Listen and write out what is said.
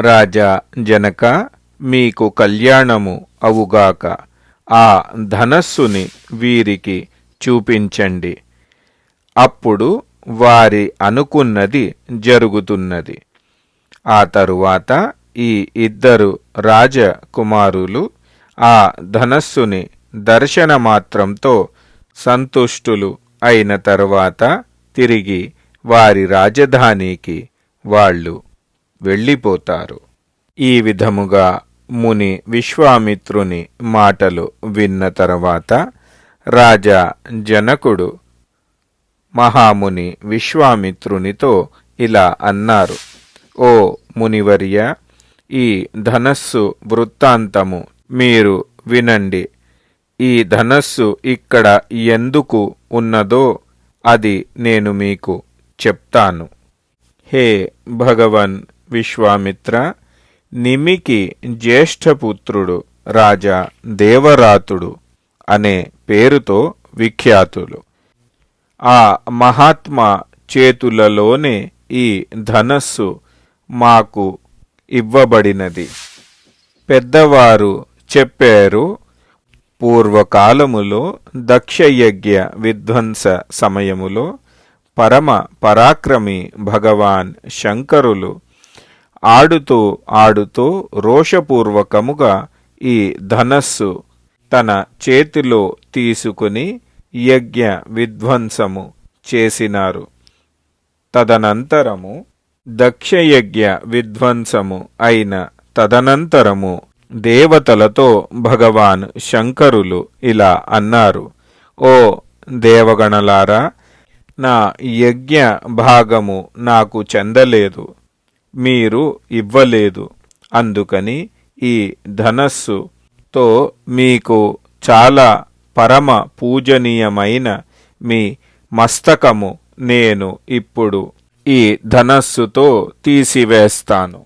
రాజా జనక మీకు కళ్యాణము అవుగాక. ఆ ధనస్సుని వీరికి చూపించండి. అప్పుడు వారి అనుకున్నది జరుగుతున్నది. ఆ తరువాత ఈ ఇద్దరు రాజకుమారులు ఆ ధనస్సుని దర్శన మాత్రంతో సంతుష్టులు అయిన తరువాత తిరిగి వారి రాజధానికి వాళ్ళు వెళ్ళిపోతారు. ఈ విధముగా ముని విశ్వామిత్రుని మాటలు విన్న తర్వాత రాజా జనకుడు మహాముని విశ్వామిత్రునితో ఇలా అన్నారు ఓ మునివర్య ఈ ధనస్సు వృత్తాంతము మీరు వినండి. ఈ ధనస్సు ఇక్కడ ఎందుకు ఉన్నదో అది నేను మీకు చెప్తాను. హే భగవన్ విశ్వామిత్ర నిమికి జ్యేష్ఠపుత్రుడు రాజా దేవరాతుడు అనే పేరుతో విఖ్యాతులు. ఆ మహాత్మా చేతులలోనే ఈ ధనస్సు మాకు ఇవ్వబడినది. పెద్దవారు చెప్పారు పూర్వకాలములో దక్షయజ్ఞ విధ్వంస సమయములో పరమ పరాక్రమి భగవాన్ శంకరులు ఆడుతూ ఆడుతూ రోషపూర్వకముగా ఈ ధనస్సు తన చేతిలో తీసుకుని యజ్ఞ విధ్వంసము చేసినారు. తదనంతరము దక్షయజ్ఞ విధ్వంసము అయిన తదనంతరము దేవతలతో భగవాన్ శంకరులు ఇలా అన్నారు ఓ దేవగణలారా నా యజ్ఞ భాగము నాకు చెందలేదు. మీరు ఇవ్వలేదు. అందుకని ఈ ధనస్సుతో మీకు చాలా పరమ పూజనీయమైన మీ మస్తకము నేను ఇప్పుడు ఈ ధనస్సుతో తీసివేస్తాను.